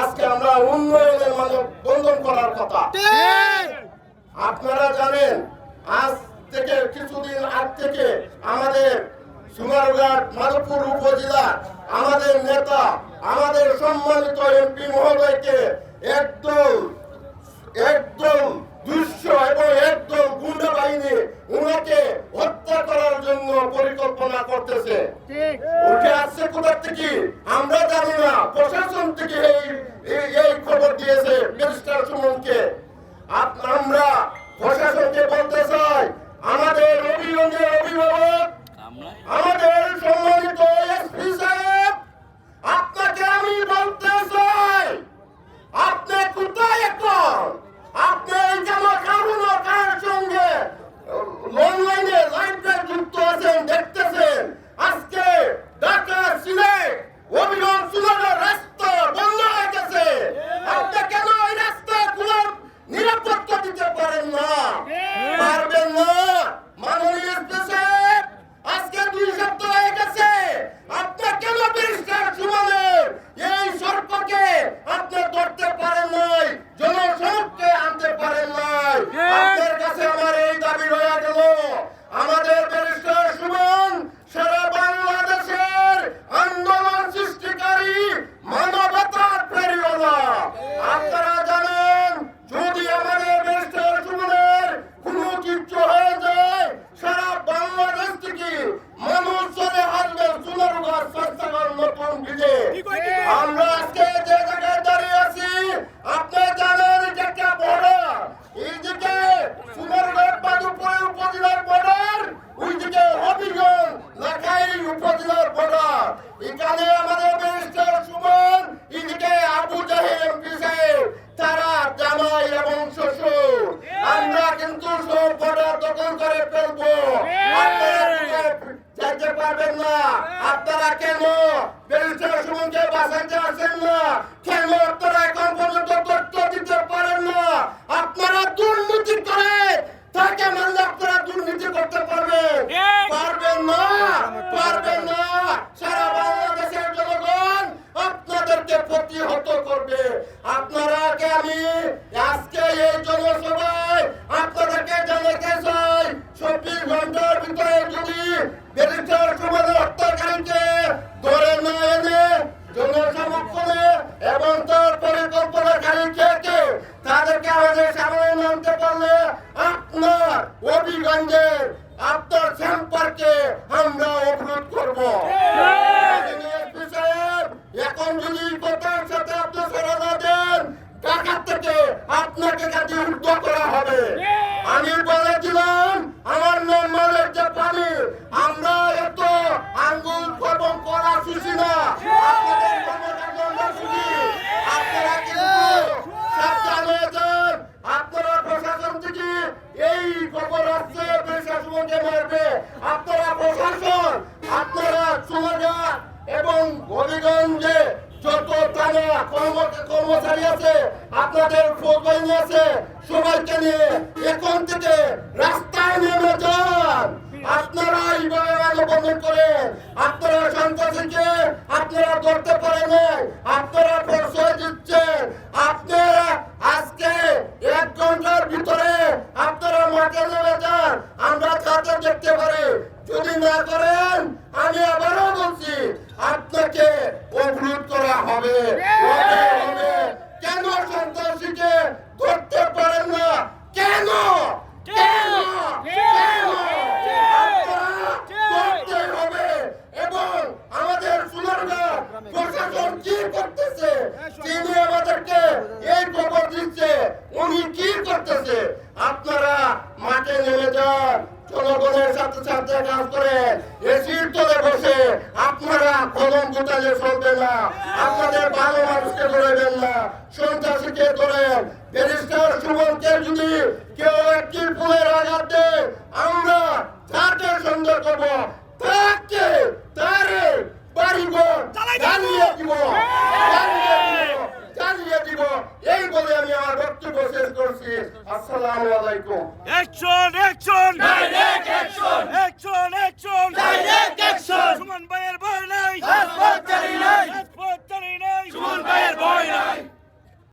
আজকে আমরা উন্নয়নের মাঝে বন্ধন করার কথা। আপনারা জানেন আজ থেকে কিছুদিন আগ থেকে আমাদের সুমারঘাট মাধবপুর উপজেলা আমাদের নেতা আমাদের সম্মানিত এমপি মহোদয়কে একদম একদম জানি প্রশাসন থেকে এই এই- খবর দিয়েছে মিনিস্টার সুমনকে। আমরা প্রশাসনকে বলতে চাই আমাদের অভিযোগের অভিভাবক আমাদের সম্মানিত এসপি সাহেব আপনাকে আমি বলতে চাই আপনি কোথায় এখন আপনি এই জামা কারণ কার সঙ্গে অনলাইনে লাইভে যুক্ত আছেন দেখতেছেন আজকে ঢাকা সিলেট অভিনব সুন্দর রাস্তা বন্ধ হয়ে গেছে আপনি কেন এই রাস্তা খোলার নিরাপত্তা দিতে পারেন না পারবেন না মাননীয় এসপি সাহেব আজকে দুই সপ্তাহ হয়ে গেছে আপনি কেন ব্যারিস্টার সুমনের এই সর্পকে আপনি ধরতে পারেন নাই জনসমক্ষে আনতে পারেন নাই আপনার কাছে আমার এই দাবি রয়ে গেল আমাদের ব্যারিস্টার সুমন সারা বাংলাদেশের আন্দোলন সৃষ্টিকারী মানবতার প্রেরণা আপনারা জানেন যদি আমাদের ব্যারিস্টার সুমনের কোনো কিছু হয়ে যায় সারা বাংলাদেশ থেকে মানুষ চলে আসবে সোনারুগার স্বাস্থ্যকর নতুন ভিজে আমরা আজকে যে জায়গায় দাঁড়িয়ে আছি আপনি জানেন এটা একটা বর্ডার এইদিকে সোনারুগার বাদুপুরের উপজেলার বর্ডার ওইদিকে হবিগঞ্জ লাখাই উপজেলার বর্ডার এখানে আমাদের ব্যারিস্টার সুমন এদিকে আবু জাহেদ সাহেব তারা জামাই এবং শ্বশুর। আমরা কিন্তু সব বর্ডার দখল করে ফেলব। আপনারা যেতে পারবেন না। আপনারা কেন ব্যারিস্টার আসেন না কেন আপনারা এখন পর্যন্ত তথ্য দিতে পারেন না আপনারা দুর্নীতি করে তাকে মানলে আপনারা দুর্নীতি করতে পারবেন পারবেন না পারবেন না সারা বাংলাদেশের জনগণ আপনাদেরকে প্রতিহত করবে আপনারাকে আমি আজকে এই জনসভায় আপনাদেরকে জানাতে চাই চব্বিশ ঘণ্টার ভিতরে যদি ব্যারিস্টার আপনার অভিগঞ্জের আপনার সম্পর্কে আমরা অবরোধ করব। এখন যদি কথার সাথে আপনি সরা না দেন ঢাকা থেকে আপনাকে কাজে উদ্ধ করা হবে আমি বলেছিলাম আমার নম্বরের যে পানি আমরা এত আঙ্গুল এবং করা শুছি না আপনাদের কর্মকাণ্ড আমরা শুনি আপনারা কিন্তু সাবধান হয়ে যান আপনারা প্রশাসন থেকে আপনারা প্রশাসন, আপনারা সুমাজা এবং থেকে রাস্তায় নেমে আপনারা করেন, আপনারা সন্ত্রাসীকে আপনারা ধরতে পারেন আপনারা প্রশ্রয় দিচ্ছেন আপনারা আজকে এক ঘণ্টার ভিতরে আপনারা মাঠে নেমে যান আমরা তাতে দেখতে পারি যদি না করেন আমি আবারও বলছি আপনাকে অবরোধ করা হবে হবে, হবে। কেন সন্ত্রাসীকে ধরতে পারেন না কেন কেন কেন আপনারা ধরতে হবে এবং আমাদের সুনারগাঁ প্রশাসন কি করতেছে তিনি আমাদেরকে এই খবর দিচ্ছে উনি কি করতেছে আপনারা মাঠে নেমে যান জনগণের সাথে করে এসির তলে বসে আপনারা কলম গোটালে চলবে না আপনাদের ভালো মানুষকে ধরবেন না। সন্ত্রাসীকে ধরেন ব্যারিস্টার সুমনকে যদি কেউ একটি ফুলের আঘাত দেয় আমরা তাকে সন্দেহ করব। তাকে তারে বাড়িঘর জ্বালিয়ে দিব জ্বালিয়ে দিব এই বলে আমি আমার বক্তব্য শেষ করছি। আসসালামু আলাইকুম। Action! Action!